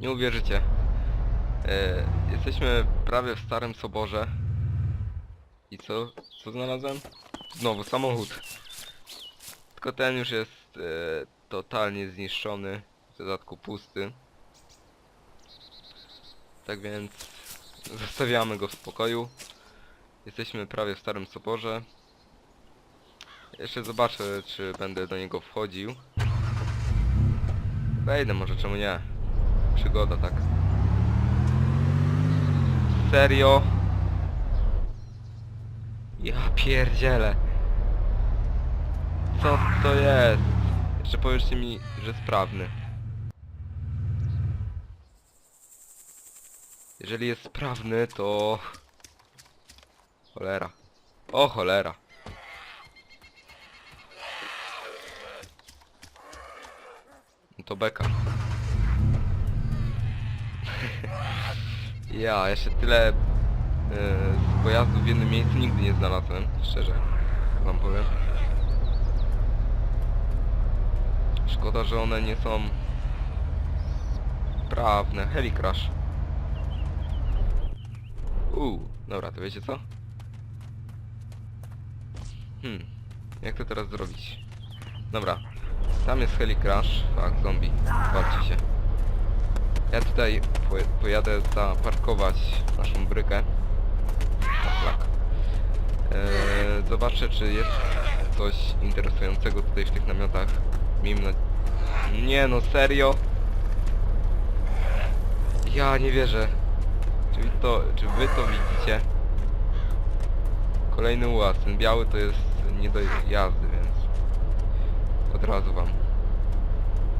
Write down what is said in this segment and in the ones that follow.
Nie uwierzycie. E, jesteśmy prawie w Starym Soborze. I co? Co znalazłem? Znowu samochód. Tylko ten już jest e, totalnie zniszczony. W dodatku pusty. Tak więc zostawiamy go w spokoju. Jesteśmy prawie w Starym Soborze. Jeszcze zobaczę, czy będę do niego wchodził. Wejdę może, czemu nie? Przygoda, tak. Serio? Ja pierdzielę. Co to jest? Jeszcze powiedzcie mi, że sprawny. Jeżeli jest sprawny, to... Cholera. O cholera. No to beka. Ja jeszcze tyle e, pojazdów w jednym miejscu nigdy nie znalazłem, szczerze wam powiem. Szkoda, że one nie są sprawne. Helicrash. Uuu, dobra, to wiecie co? Hmm, jak to teraz zrobić? Dobra, tam jest Helicrash. Fuck, zombie. Bawcie się. Ja tutaj pojadę zaparkować naszą brykę. Flak. Eee, zobaczę, czy jest coś interesującego tutaj w tych namiotach. Miejmy na... Nie no, serio? Ja nie wierzę. Czy to, czy wy to widzicie? Kolejny ułaz. Ten biały to jest nie do jazdy, więc... Od razu wam.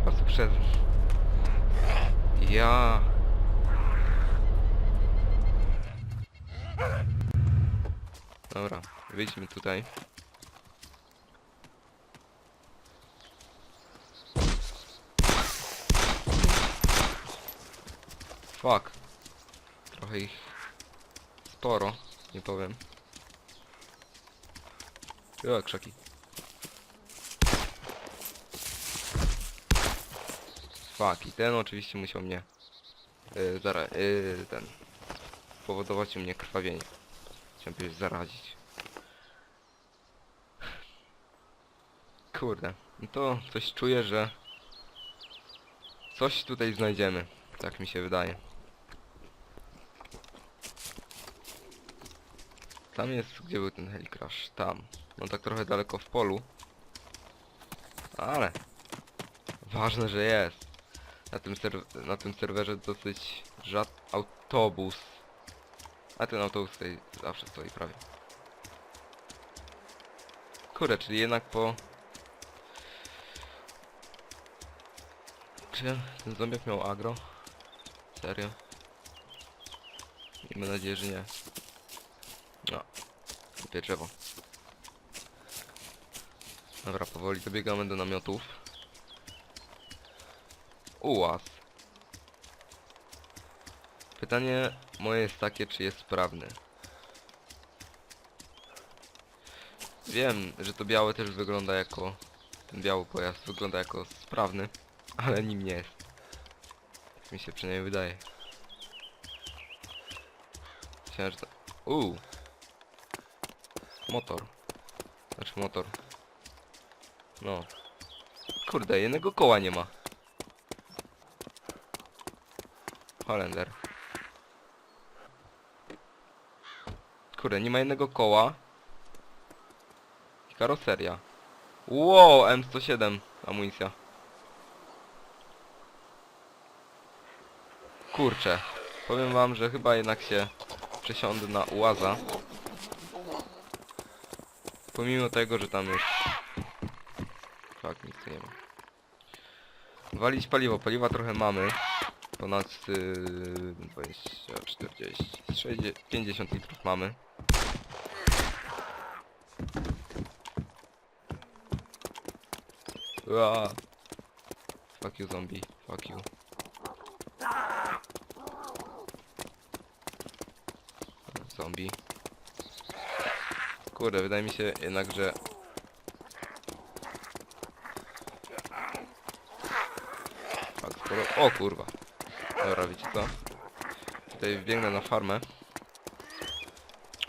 Po przez... Ja... Dobra, wyjdźmy tutaj. Fuck. Trochę ich sporo, nie powiem. Jo, krzaki. Fuck, i ten oczywiście musiał mnie yy, zara yy, ten powodować u mnie krwawienie. Chciałem powiedzieć zarazić. Kurde, no to coś czuję, że coś tutaj znajdziemy. Tak mi się wydaje. Tam jest, gdzie był ten helicrash? Tam. No tak trochę daleko w polu. Ale ważne, że jest. Na tym, serw- na tym serwerze dosyć rzad autobus. A ten autobus tutaj zawsze stoi prawie. Kurde, czyli jednak po... Czy ten zombiak miał agro? Serio? Miejmy nadzieję, że nie. No. Kupię drzewo. Dobra, powoli dobiegamy do namiotów. Ułaz. Pytanie moje jest takie, czy jest sprawny. Wiem, że to białe też wygląda jako... Ten biały pojazd wygląda jako sprawny, ale nim nie jest. Tak mi się przynajmniej wydaje. Myślałem, że to... Uuu. Motor. Znaczy motor. No. Kurde, jednego koła nie ma. Holender. Kurde, nie ma jednego koła. I karoseria. Wow, M107 amunicja. Kurczę. Powiem wam, że chyba jednak się przesiądę na ułaza. Pomimo tego, że tam już... Tak, nic nie ma. Walić paliwo. Paliwa trochę mamy. Ponad yy, 20, 40, 60, 50 litrów mamy. Ua. Fuck you zombie, fuck you. Zombie. Kurde, wydaje mi się jednak, że... O kurwa. Dobra, wiecie co? Tutaj wbiegnę na farmę.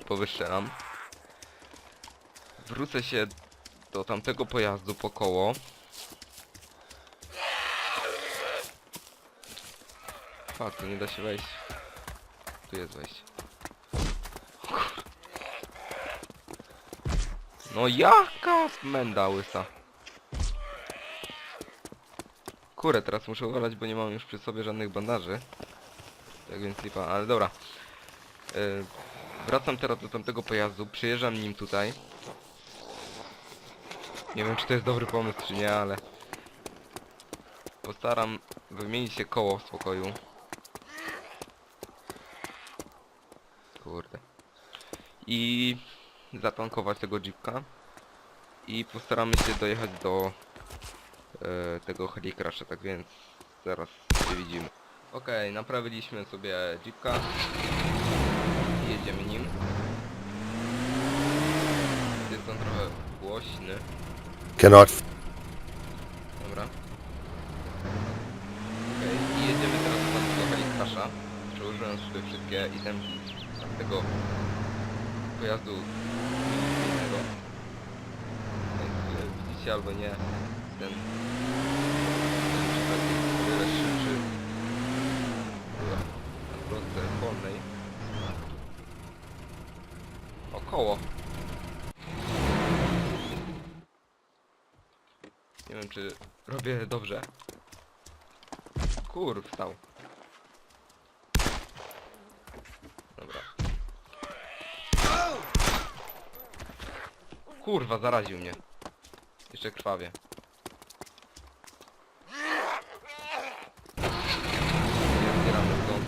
Powyszczelam. Wrócę się do tamtego pojazdu po koło. Fuck, tu nie da się wejść. Tu jest wejście. No jaka menda łysa. Kurę, teraz muszę uważać, bo nie mam już przy sobie żadnych bandaży. Tak więc lipa, ale dobra. Yy, wracam teraz do tamtego pojazdu, przyjeżdżam nim tutaj. Nie wiem czy to jest dobry pomysł czy nie, ale... Postaram wymienić się koło w spokoju. Kurde. I zatankować tego jeepka. I postaramy się dojechać do e, tego helicrasha, tak więc zaraz się widzimy. Okej, naprawiliśmy sobie jeepka i jedziemy nim. Jest on trochę głośny, Cannot. dobra. Okej, i jedziemy teraz do tego helicrasha, przełożując sobie wszystkie itemki z tego pojazdu innego. Więc e, widzicie albo nie, ten ten przypadek o wiele szybszy na drodze polnej. Około. Nie wiem czy robię dobrze. Kur, wstał. Dobra. Kurwa, zaraził mnie. Jeszcze krwawie. Ja zbieramy stąd.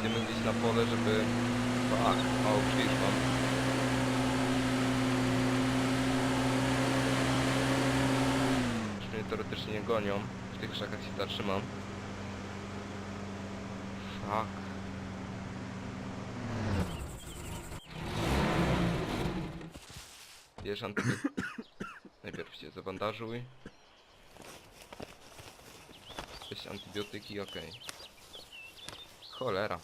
Idziemy gdzieś na pole, żeby... Ach, mało. Już mnie teoretycznie nie gonią. W tych krzakach się zatrzymam. Fuck. Bierz antybiotyk. Najpierw się zabandażuj. Weź antybiotyki, okej. Cholera.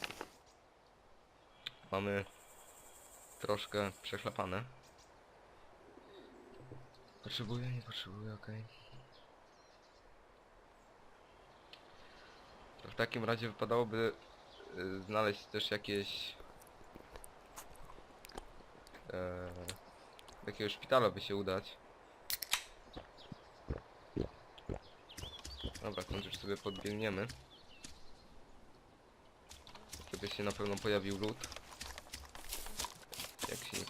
Mamy troszkę przechlapane. Potrzebuję, nie potrzebuję, okej. To W takim razie wypadałoby y, znaleźć też jakieś... E, do jakiegoś szpitala by się udać. Dobra, stąd już sobie podbiegniemy. Kiedy się na pewno pojawił lód.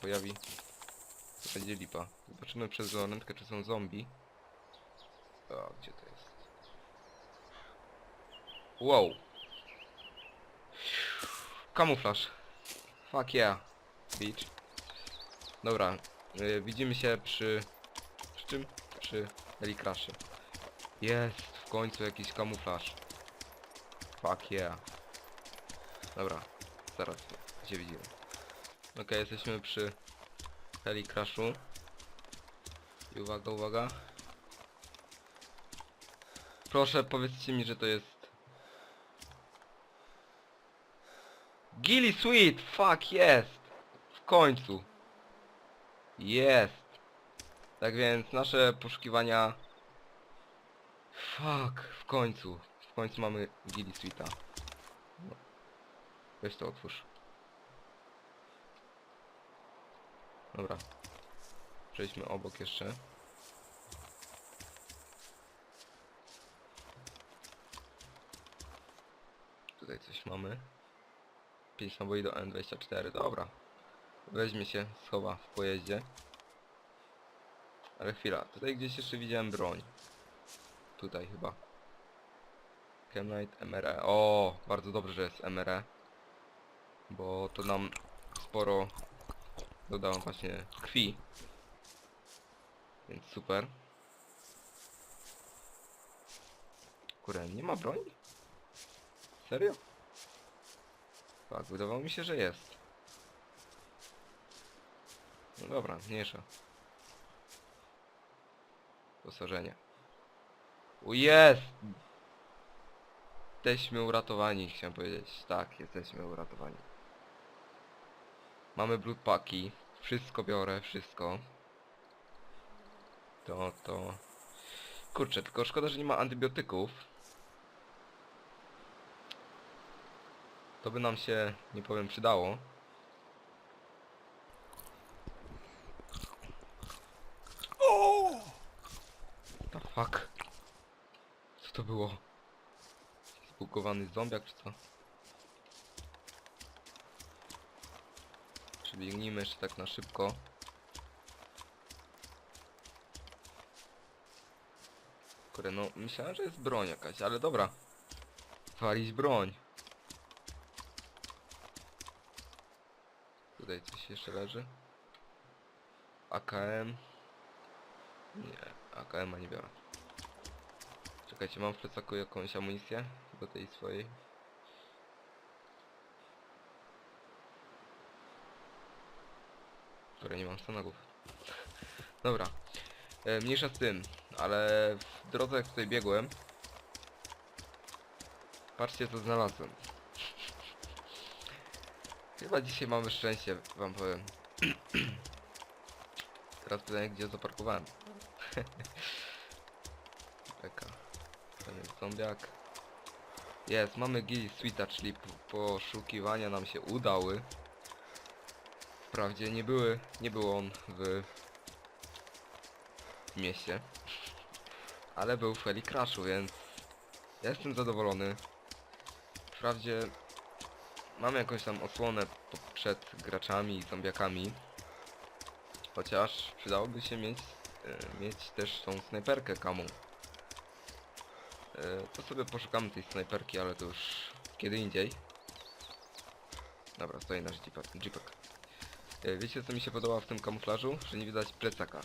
Pojawi, to będzie lipa. Zobaczymy przez lornetkę, czy są zombie. O, gdzie to jest? Wow. Kamuflaż. Fuck yeah. Bitch. Dobra. y, widzimy się przy... Przy czym? Przy Helicrashie. Jest w końcu jakiś kamuflaż. Fuck yeah. Dobra. Zaraz się widzimy. Okej, jesteśmy przy Helicrashu. I uwaga, uwaga. Proszę, powiedzcie mi, że to jest... Gilly Sweet! Fuck, jest! W końcu! Jest! Tak więc nasze poszukiwania... Fuck, w końcu. W końcu mamy Gilly Sweeta. No. Weź to otwórz. Dobra. Przejdźmy obok jeszcze. Tutaj coś mamy. 5 naboi do N24, dobra. Weźmie się, schowa w pojeździe. Ale chwila, tutaj gdzieś jeszcze widziałem broń. Tutaj chyba. Chemnite MRE. O, bardzo dobrze, że jest MRE. Bo to nam sporo dodało właśnie krwi. Więc super. Kurde, nie ma broni? Serio? Tak, wydawało mi się, że jest. No dobra, mniejsza. Posażenie. O jest! Jesteśmy uratowani, chciałem powiedzieć. Tak, jesteśmy uratowani. Mamy blood paki. Wszystko biorę, wszystko. To, to... Kurczę, tylko szkoda, że nie ma antybiotyków. To by nam się, nie powiem, przydało. The fuck? Co to było? Zbugowany zombiak czy co? Przebiegnijmy jeszcze tak na szybko. Kurde, no myślałem, że jest broń jakaś, ale dobra. Walić broń. Tutaj coś jeszcze leży. AKM. Nie, AKM-a nie biorę. Czekajcie, mam w plecaku jakąś amunicję do tej swojej. Które nie mam stanagów. Dobra. E, mniejsza z tym, ale w drodze jak tutaj biegłem Patrzcie co znalazłem. Chyba dzisiaj mamy szczęście, wam powiem. Teraz pytanie, gdzie zaparkowałem. Czeka. To jest zombiak. Jest, mamy Gilly Sweeta, czyli poszukiwania nam się udały. Wprawdzie nie były, nie był on w mieście. Ale był w Heli Crashu, więc ja jestem zadowolony. Wprawdzie mamy jakąś tam osłonę przed graczami i zombiakami. Chociaż przydałoby się mieć, e, mieć też tą snajperkę kamu. E, to sobie poszukamy tej snajperki, ale to już kiedy indziej. Dobra, stoi nasz jeepek. jeepek. E, wiecie co mi się podoba w tym kamuflażu? Że nie widać plecaka.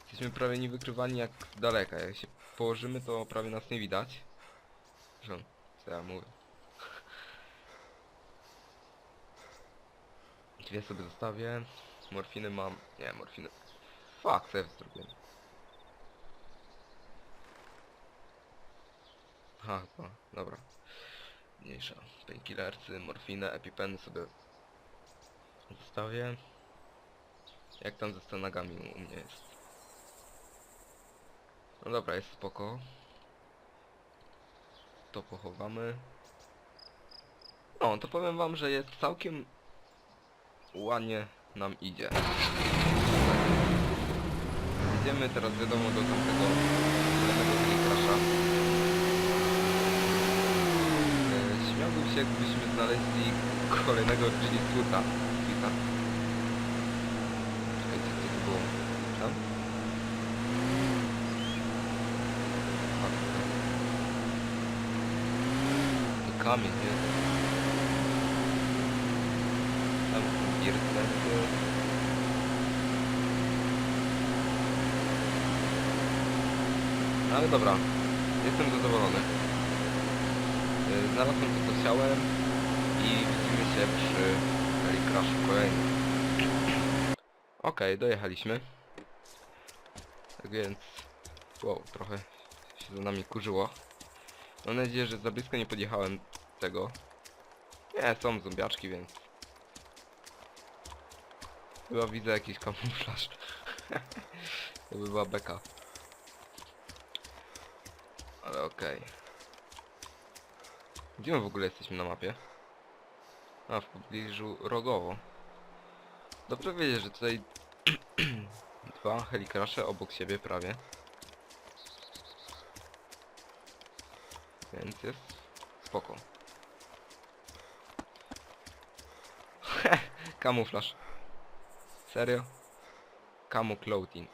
Jesteśmy prawie niewykrywani jak daleka. Jak się położymy, to prawie nas nie widać. On, co ja mówię. Dwie sobie zostawię. Morfiny mam. Nie, morfiny. Fuck, ja zrobiłem? Aha, to, dobra. Mniejsza. Painkillercy, morfinę, epipeny sobie zostawię. Jak tam ze stanagami u mnie jest? No dobra, jest spoko. To pochowamy. No, to powiem wam, że jest całkiem ładnie nam idzie. Idziemy teraz wiadomo do tamtego krasza. E, Śmiałbym się jakbyśmy znaleźli kolejnego G Sweeta. Czekajcie, gdzie to było? Tam? A, tutaj. To kamień, nie? Tam. No ale dobra, jestem zadowolony. Yy, Znalazłem to co chciałem i widzimy się przy Crashu kolejnym. Okej, dojechaliśmy. Tak więc... Wow, trochę się za nami kurzyło. Mam nadzieję, że za blisko nie podjechałem tego. Nie, są zombiaczki, więc... Chyba widzę jakiś kamuflaż. to by była beka. Ale okej. Gdzie my w ogóle jesteśmy na mapie? A, w pobliżu rogowo. Dobrze wiedzieć, że tutaj dwa helikrasze obok siebie prawie. Więc jest spoko. Kamuflaż. Serio? Camu clothing.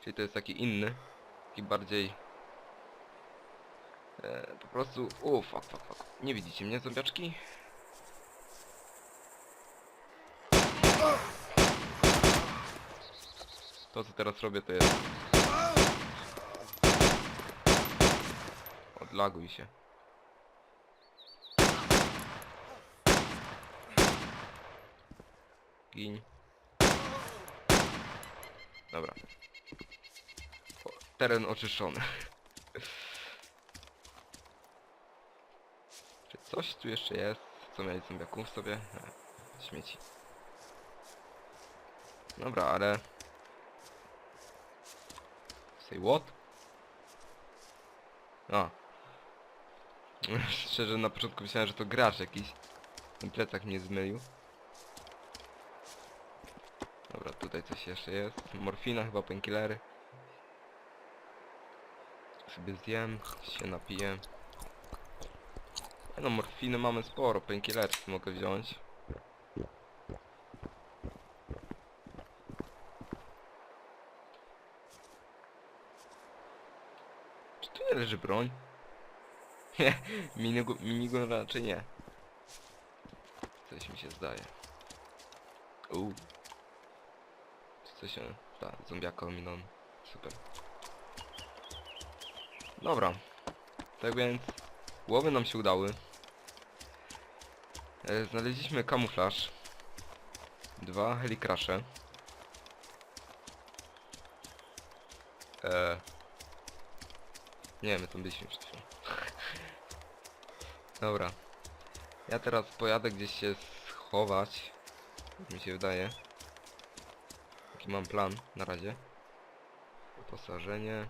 Czyli to jest taki inny, taki bardziej e, po prostu... U, fuck, fuck, fuck. Nie widzicie mnie, zombiaczki? To co teraz robię to jest... Odlaguj się. Gin. Dobra. O, teren oczyszczony. Coś tu jeszcze jest, co mieli zombiaków sobie? Śmieci. Dobra, ale... Say what? A. Szczerze na początku myślałem, że to gracz jakiś. Ten plecak mnie zmylił. Dobra, tutaj coś jeszcze jest. Morfina, chyba painkillery. Sobie zjem, się napiję. No morfiny mamy sporo, painkillery mogę wziąć. Czy tu nie leży broń? Minigun, minigun raczej nie. Coś mi się zdaje. Uuu. Coś się... Tak, zombiaka ominon. Super. Dobra. Tak więc... Głowy nam się udały. E, znaleźliśmy kamuflaż. Dwa helikrasze. E... Nie, my tam byliśmy przed chwilą. Dobra. Ja teraz pojadę gdzieś się schować. Jak mi się wydaje. Jaki mam plan na razie. Wyposażenie.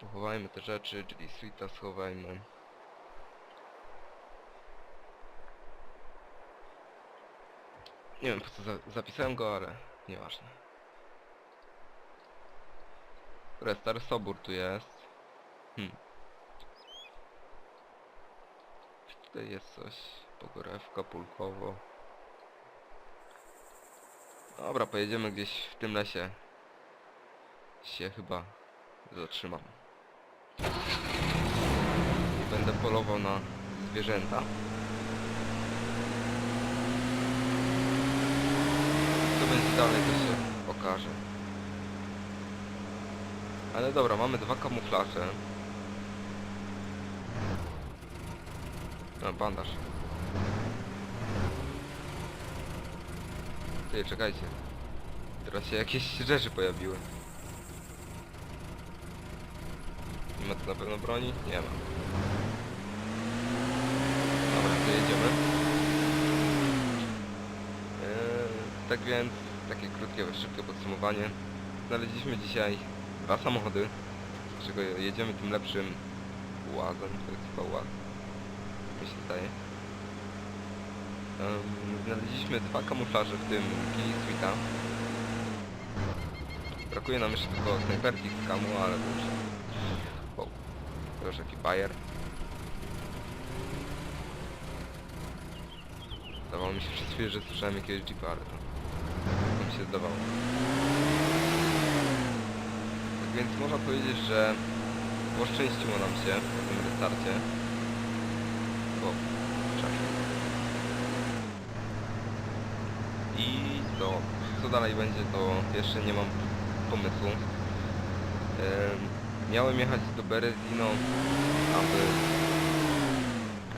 Pochowajmy te rzeczy, czyli suita schowajmy. Nie wiem po co za zapisałem go, ale nieważne. Które stary sobór tu jest. Czy tutaj jest coś? Pogorewka, pulkowo. Dobra, pojedziemy gdzieś w tym lesie. Się chyba zatrzymam. I będę polował na zwierzęta. Co będzie dalej, to się okaże. Ale dobra, mamy dwa kamuflaże. No, bandaż. Ty, czekajcie. Teraz się jakieś rzeczy pojawiły. Nie ma tu na pewno broni? Nie ma. Dobra, to jedziemy. Eee, tak więc, takie krótkie, szybkie podsumowanie. Znaleźliśmy dzisiaj dwa samochody, z czego jedziemy tym lepszym łazem, to jest chyba łaz, mi się zdaje. Em, znaleźliśmy dwa kamuflaże, w tym Kili Suita. Brakuje nam jeszcze tylko snajperki z kamu, ale to już... Wow. To już jaki bajer. Zdawało mi się przez chwilę, że słyszałem jakiegoś jeepa, ale to... To mi się zdawało. Więc można powiedzieć, że poszczęściło nam się po tym restarcie. Bo... I to, co dalej będzie, to jeszcze nie mam pomysłu. Em, miałem jechać do Berezino, aby...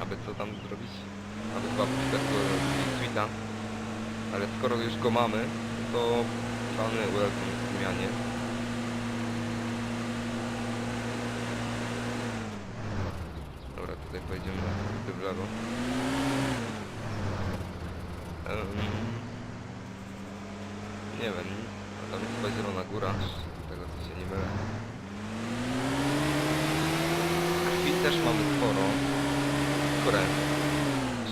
aby co tam zrobić? Aby chyba Suita. Ale skoro już go mamy, to plany ulegną zmianie. Dobra, tutaj pojedziemy w lewo. Em, nie wiem, tam jest chyba zielona góra, tego co się nie mylę. Krwi też mamy sporo. Kurę.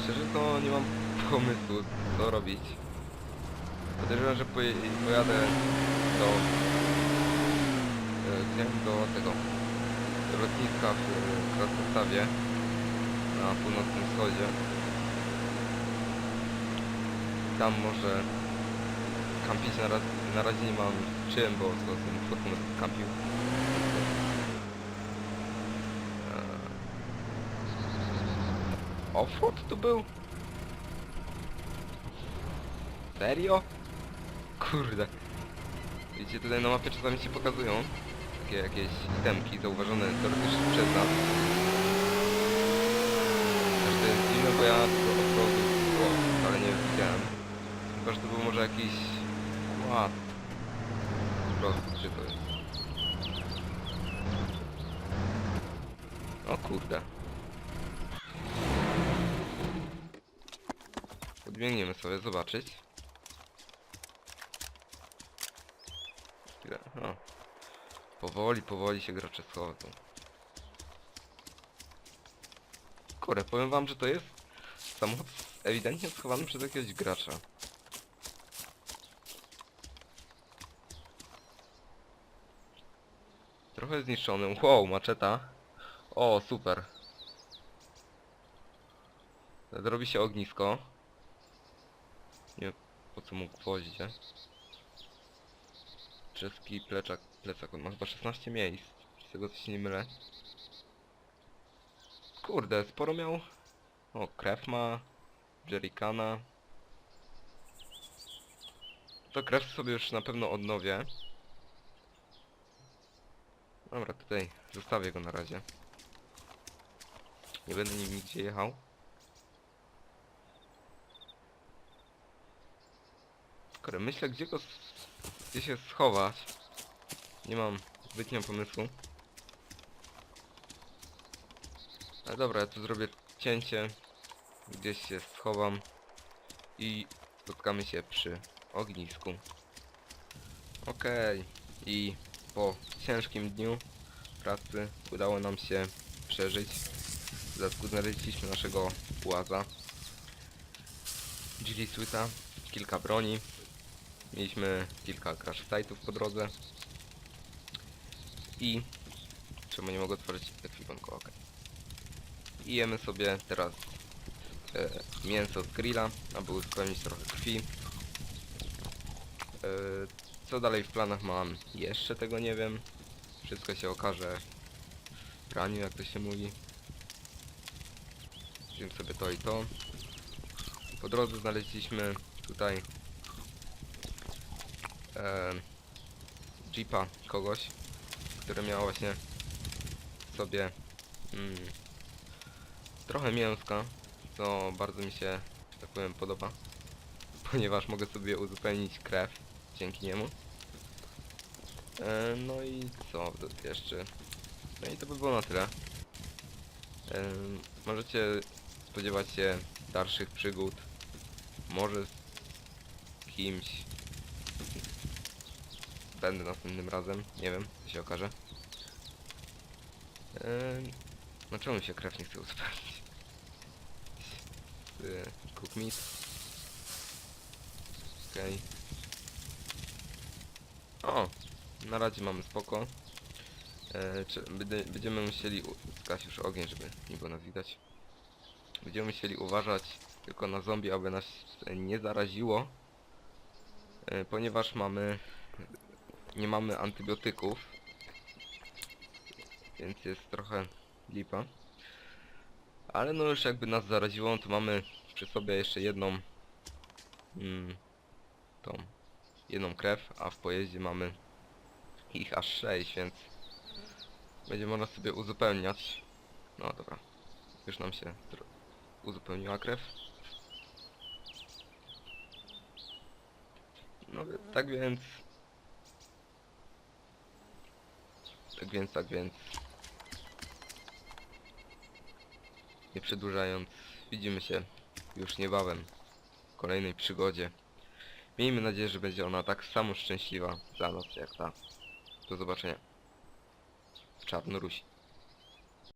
Szczerze to nie mam pomysłu co robić. Podejrzewam, że pojadę do... e, Gdzie? Do tego... Do lotniska w Krasnostawie na północnym wschodzie. Tam może kampić na, na razie nie mam czym, bo z tym będę kampił. Eee... Offroad tu był? Serio? Kurde. Widzicie, tutaj na mapie czasami się pokazują takie jakieś itemki zauważone teoretycznie przez nas ten no filmy, bo ja to od początku ale nie widziałem. Tylko, że to był może jakiś kład. Po prostu, czy to jest. O kurde. Podmienimy sobie, zobaczyć. O. Powoli, powoli się gracze schodzą. Kurde, powiem wam, że to jest samochód ewidentnie schowany przez jakiegoś gracza. Trochę zniszczony. Wow, maczeta. O, super. Zrobi się ognisko. Nie po co mógł wozić, nie? Czeski pleczak, plecak, on ma chyba 16 miejsc. Z tego co się nie mylę. Kurde, sporo miał. O, krew ma. Jerrycana. To krew sobie już na pewno odnowię. Dobra, tutaj zostawię go na razie. Nie będę nim nigdzie jechał. Kurde, myślę gdzie go... Gdzie się schować. Nie mam zbytnio pomysłu. Ale dobra, ja tu zrobię cięcie. Gdzieś się schowam. I spotkamy się przy ognisku. Okej. I po ciężkim dniu pracy udało nam się przeżyć. Znaleźliśmy naszego łaza. G Suita, kilka broni. Mieliśmy kilka crash site'ów po drodze. I... Czemu nie mogę otworzyć ekwipunku? Ok. I jemy sobie teraz e, mięso z grilla, aby uzupełnić trochę krwi. E, co dalej w planach mam? Jeszcze tego nie wiem. Wszystko się okaże w praniu, jak to się mówi. Wziąłem sobie to i to. Po drodze znaleźliśmy tutaj e, jeepa kogoś, który miał właśnie sobie mm, trochę mięska, co bardzo mi się, tak powiem, podoba, ponieważ mogę sobie uzupełnić krew dzięki niemu. E, no i co jeszcze? No i to by było na tyle. E, możecie spodziewać się dalszych przygód. Może z kimś będę następnym razem. Nie wiem, co się okaże. E, no czemu się krew nie chce uzupełnić? Z cook meat. Okej. O! Na razie mamy spoko. E, czy, będziemy musieli... Zgaś już ogień, żeby nie było nas widać. Będziemy musieli uważać tylko na zombie, aby nas nie zaraziło. E, ponieważ mamy... Nie mamy antybiotyków. Więc jest trochę lipa. Ale no już jakby nas zaraziło, to mamy przy sobie jeszcze jedną... Mm, tą... Jedną krew, a w pojeździe mamy ich aż 6, więc będzie można sobie uzupełniać. No dobra, już nam się uzupełniła krew. No tak więc... Tak więc, tak więc... Nie przedłużając, widzimy się już niebawem w kolejnej przygodzie. Miejmy nadzieję, że będzie ona tak samo szczęśliwa dla nas jak ta. Do zobaczenia w Czarnorusi.